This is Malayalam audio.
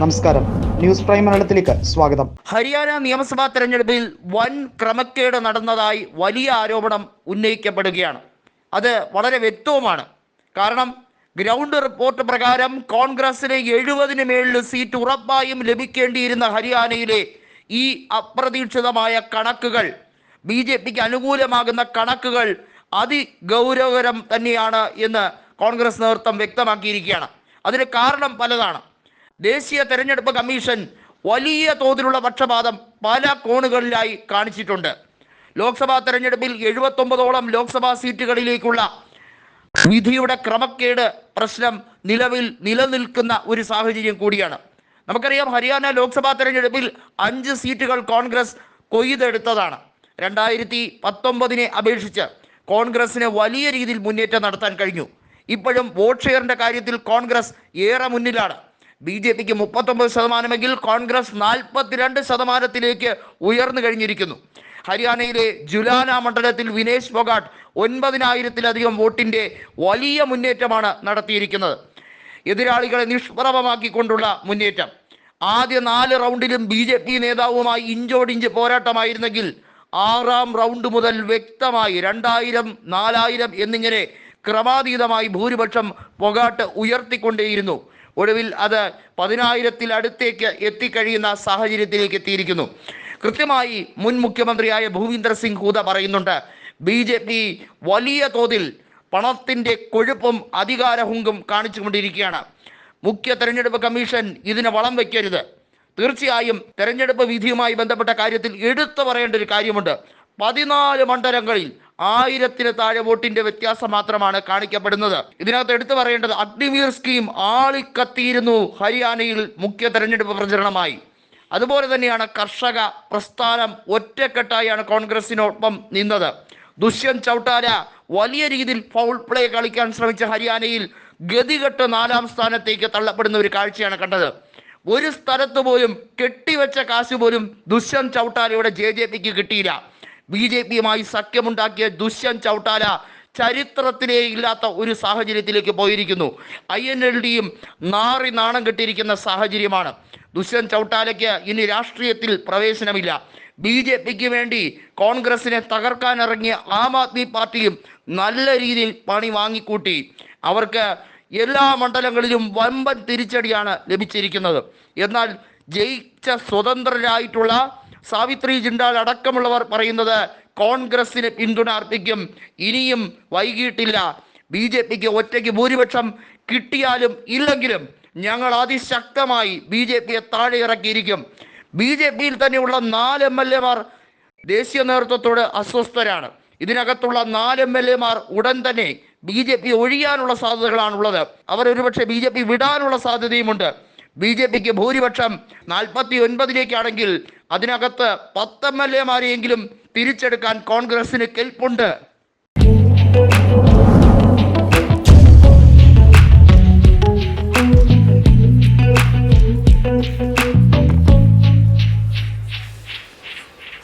നമസ്കാരം. ന്യൂസ് പ്രൈം മലയാളത്തിലേക്ക് സ്വാഗതം. ഹരിയാന നിയമസഭാ തെരഞ്ഞെടുപ്പിൽ വൻ ക്രമക്കേട് നടന്നതായി വലിയ ആരോപണം ഉന്നയിക്കപ്പെടുകയാണ്. അത് വളരെ വ്യക്തവുമാണ്. കാരണം ഗ്രൗണ്ട് റിപ്പോർട്ട് പ്രകാരം കോൺഗ്രസിന് എഴുപതിന് മേളിൽ സീറ്റ് ഉറപ്പായും ലഭിക്കേണ്ടിയിരുന്ന ഹരിയാനയിലെ ഈ അപ്രതീക്ഷിതമായ കണക്കുകൾ ബി ജെ പിക്ക് അനുകൂലമാകുന്ന കണക്കുകൾ അതിഗൗരവകരം തന്നെയാണ് എന്ന് കോൺഗ്രസ് നേതൃത്വം വ്യക്തമാക്കിയിരിക്കുകയാണ്. അതിന് കാരണം പലതാണ്. ദേശീയ തെരഞ്ഞെടുപ്പ് കമ്മീഷൻ വലിയ തോതിലുള്ള പക്ഷപാതം പല കോണുകളിലായി കാണിച്ചിട്ടുണ്ട്. ലോക്സഭാ തെരഞ്ഞെടുപ്പിൽ എഴുപത്തൊമ്പതോളം ലോക്സഭാ സീറ്റുകളിലേക്കുള്ള വിധിയുടെ ക്രമക്കേട് പ്രശ്നം നിലവിൽ നിലനിൽക്കുന്ന ഒരു സാഹചര്യം കൂടിയാണ്. നമുക്കറിയാം ഹരിയാന ലോക്സഭാ തെരഞ്ഞെടുപ്പിൽ അഞ്ച് സീറ്റുകൾ കോൺഗ്രസ് കൊയ്തെടുത്തതാണ്. രണ്ടായിരത്തി പത്തൊമ്പതിനെ അപേക്ഷിച്ച് കോൺഗ്രസിന് വലിയ രീതിയിൽ മുന്നേറ്റം നടത്താൻ കഴിഞ്ഞു. ഇപ്പോഴും വോട്ട് ഷെയറിന്റെ കാര്യത്തിൽ കോൺഗ്രസ് ഏറെ മുന്നിലാണ്. ബി ജെ പിക്ക് മുപ്പത്തൊമ്പത് ശതമാനമെങ്കിൽ കോൺഗ്രസ് നാൽപ്പത്തിരണ്ട് ശതമാനത്തിലേക്ക് ഉയർന്നു കഴിഞ്ഞിരിക്കുന്നു. ഹരിയാനയിലെ ജുലാന മണ്ഡലത്തിൽ വിനേഷ് ഫൊഗാട്ട് ഒൻപതിനായിരത്തിലധികം വോട്ടിന്റെ വലിയ മുന്നേറ്റമാണ് നടത്തിയിരിക്കുന്നത്. എതിരാളികളെ നിഷ്പ്രഭമാക്കിക്കൊണ്ടുള്ള മുന്നേറ്റം. ആദ്യ നാല് റൗണ്ടിലും ബി ജെ പി നേതാവുമായി ഇഞ്ചോടിഞ്ച് പോരാട്ടമായിരുന്നെങ്കിൽ ആറാം റൗണ്ട് മുതൽ വ്യക്തമായി രണ്ടായിരം നാലായിരം എന്നിങ്ങനെ ക്രമാതീതമായി ഭൂരിപക്ഷം പൊകാട്ട് ഉയർത്തിക്കൊണ്ടേയിരുന്നു. ഒടുവിൽ അത് പതിനായിരത്തിൽ അടുത്തേക്ക് എത്തിക്കഴിയുന്ന സാഹചര്യത്തിലേക്ക് എത്തിയിരിക്കുന്നു. കൃത്യമായി മുൻ മുഖ്യമന്ത്രിയായ ഭൂവിന്ദർ സിംഗ് ഹൂദ പറയുന്നുണ്ട് ബി ജെ പി വലിയ തോതിൽ പണത്തിന്റെ കൊഴുപ്പും അധികാരഹുങ്കും കാണിച്ചുകൊണ്ടിരിക്കുകയാണ്. മുഖ്യ തെരഞ്ഞെടുപ്പ് കമ്മീഷൻ ഇതിന് വളം വയ്ക്കരുത് തീർച്ചയായും തെരഞ്ഞെടുപ്പ് വിധിയുമായി ബന്ധപ്പെട്ട കാര്യത്തിൽ എടുത്തു പറയേണ്ട ഒരു കാര്യമുണ്ട്. പതിനാല് മണ്ഡലങ്ങളിൽ ആയിരത്തിന് താഴെ വോട്ടിന്റെ വ്യത്യാസം മാത്രമാണ് കാണിക്കപ്പെടുന്നത്. ഇതിനകത്ത് എടുത്തു പറയേണ്ടത് അഗ്നിവീർ സ്കീം ആളിക്കത്തിയിരുന്നു ഹരിയാനയിൽ മുഖ്യ തെരഞ്ഞെടുപ്പ് പ്രചരണമായി. അതുപോലെ തന്നെയാണ് കർഷക പ്രസ്ഥാനം ഒറ്റക്കെട്ടായാണ് കോൺഗ്രസിനൊപ്പം നിന്നത്. ദുഷ്യന്ത് ചൗട്ടാല വലിയ രീതിയിൽ ഫൗൾ പ്ലേ കളിക്കാൻ ശ്രമിച്ച ഹരിയാനയിൽ ഗതികെട്ട് നാലാം സ്ഥാനത്തേക്ക് തള്ളപ്പെടുന്ന ഒരു കാഴ്ചയാണ് കണ്ടത്. ഒരു സ്ഥലത്ത് പോലും കെട്ടിവെച്ച കാശ് പോലും ദുഷ്യന്ത് ചൗട്ടാലയുടെ ജെ ജെ പിക്ക് കിട്ടിയില്ല. ബി ജെ പിയുമായി സഖ്യമുണ്ടാക്കിയ ദുഷ്യന്ത് ചൗട്ടാല ചരിത്രത്തിലേ ഇല്ലാത്ത ഒരു സാഹചര്യത്തിലേക്ക് പോയിരിക്കുന്നു. ഐ എൻ എൽ ഡിയും നാറി നാണം കെട്ടിയിരിക്കുന്ന സാഹചര്യമാണ്. ദുഷ്യന്ത് ചൗട്ടാലയ്ക്ക് ഇനി രാഷ്ട്രീയത്തിൽ പ്രവേശനമില്ല. ബി ജെ പിക്ക് വേണ്ടി കോൺഗ്രസിനെ തകർക്കാനിറങ്ങിയ ആം ആദ്മി പാർട്ടിയും നല്ല രീതിയിൽ പണി വാങ്ങിക്കൂട്ടി. അവർക്ക് എല്ലാ മണ്ഡലങ്ങളിലും വമ്പൻ തിരിച്ചടിയാണ് ലഭിച്ചിരിക്കുന്നത്. എന്നാൽ ജയിച്ച സ്വതന്ത്രരായിട്ടുള്ള സാവിത്രി ജിണ്ടാൽ അടക്കമുള്ളവർ പറയുന്നത് കോൺഗ്രസിന് പിന്തുണ അർപ്പിക്കും ഇനിയും വൈകിട്ടില്ല. ബി ജെ പിക്ക് ഒറ്റയ്ക്ക് ഭൂരിപക്ഷം കിട്ടിയാലും ഇല്ലെങ്കിലും ഞങ്ങൾ അതിശക്തമായി ബി ജെ പിയെ താഴെ ഇറക്കിയിരിക്കും. ബി ജെ പിയിൽ തന്നെയുള്ള നാല് എം എൽ എമാർ ദേശീയ നേതൃത്വത്തോട് അസ്വസ്ഥരാണ്. ഇതിനകത്തുള്ള നാല് എം എൽ എമാർ ഉടൻ തന്നെ ബി ജെ പി ഒഴിയാനുള്ള സാധ്യതകളാണുള്ളത്. അവർ ഒരുപക്ഷെ ബി ജെ പി വിടാനുള്ള സാധ്യതയുമുണ്ട്. ബി ജെ പിക്ക് ഭൂരിപക്ഷം നാൽപ്പത്തി ഒൻപതിലേക്കാണെങ്കിൽ അതിനകത്ത് പത്ത് എം എൽ തിരിച്ചെടുക്കാൻ കോൺഗ്രസിന് കെൽപ്പുണ്ട്.